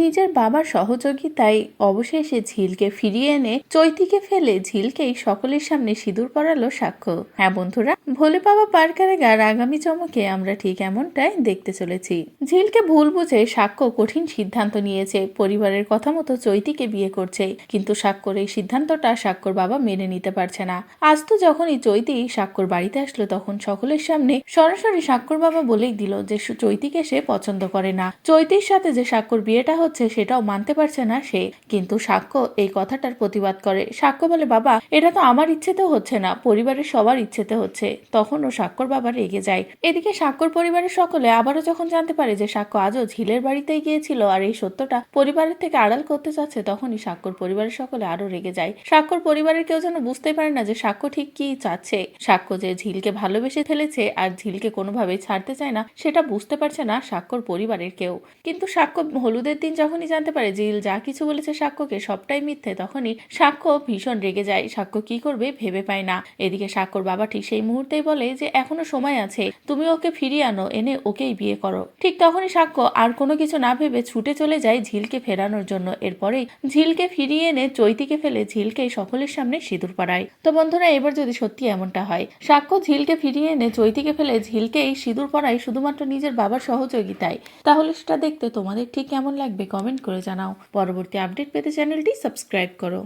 নিজের বাবার সহযোগিতায় অবশেষে ঝিলকে ফিরিয়ে এনে চৈতিকে ফেলে ঝিলকেই সকলের সামনে সিঁদুর পরালো সাক্ষ্য। হ্যাঁ বন্ধুরা, ভোলে বাবা পার কারাগার আগামী চমকে আমরা ঠিক এমনটাই দেখতে চলেছি। ঝিলকে ভুল বুঝে সাক্ষ্য কঠিন সিদ্ধান্ত নিয়েছে, পরিবারের কথা মতো চৈতিকে বিয়ে করছে। কিন্তু সাক্ষ্যর এই সিদ্ধান্তটা সাক্ষ্যর বাবা মেনে নিতে পারছে না। আজ তো যখনই চৈতি সাক্ষ্যর বাড়িতে আসলো, তখন সকলের সামনে সরাসরি সাক্ষ্যর বাবা বলেই দিল যে চৈতিকে সে পছন্দ করে না। চৈতির সাথে যে সাক্ষ্যর বিয়েটা হচ্ছে সেটাও মানতে পারছে না সে। কিন্তু সাক্ষ্য এই কথাটার প্রতিবাদ করে। সাক্ষ্য বলে, বাবা, এটা তো আমার ইচ্ছেতে হচ্ছে না। পরিবারের সবার ইচ্ছেতে হচ্ছে। তখন ও সাক্ষ্যর বাবা রেগে যায়। এদিকে সাক্ষর পরিবারের সকলে আবারও যখন জানতে পারে যে সাক্ষ্য আজও ঝিলের বাড়িতেই গিয়েছিল আর এই সত্যটা পরিবারের থেকে আড়াল করতে চাচ্ছে, তখনই সাক্ষর পরিবারের সকলে আরও রেগে যায়। সাক্ষর পরিবারের কেউ যেন বুঝতেই পারে না যে সাক্ষ্য ঠিক কি চাচ্ছে। সাক্ষ্য যে ঝিলকে ভালোবেসে ফেলেছে আর ঝিলকে কোনোভাবেই ছাড়তে চায় না, সেটা বুঝতে পারছে না সাক্ষর পরিবারের কেউ। কিন্তু সাক্ষ্য হলুদের দিন যখনই জানতে পারে জিল যা কিছু বলেছে সাক্ষ্যকে সবটাই মিথ্যে, তখনই সাক্ষ্য ভীষণ রেগে যায়। সাক্ষ্য কি করবে ভেবে পায় না। এদিকে সাক্ষ্যর বাবা ঠিক সেই মুহূর্তেই বলে যে, এখনও সময় আছে। তুমি ওকে ফিরিয়ে আনো, এনে ওকেই বিয়ে করো। ঠিক তখনই সাক্ষ্য আর কোনো কিছু না ভেবে ছুটে চলে যায় ঝিলকে ফেরানোর জন্য। এরপরেই ঝিলকে ফিরিয়ে এনে চৈতিকে ফেলে ঝিলকে সকলের সামনে সিঁদুর পড়ায় তো বন্ধুরা, এবার যদি সত্যি এমনটা হয়, সাক্ষ্য ঝিলকে ফিরিয়ে এনে চৈতিকে ফেলে ঝিলকেই সিঁদুর পড়ায় শুধুমাত্র নিজের বাবার সহযোগিতায়। তাহলে সেটা দেখতে তোমাদের ঠিক কেমন লাগবে? কমেন্ট করে জানাও। পরবর্তী আপডেট পেতে চ্যানেলটি সাবস্ক্রাইব করো।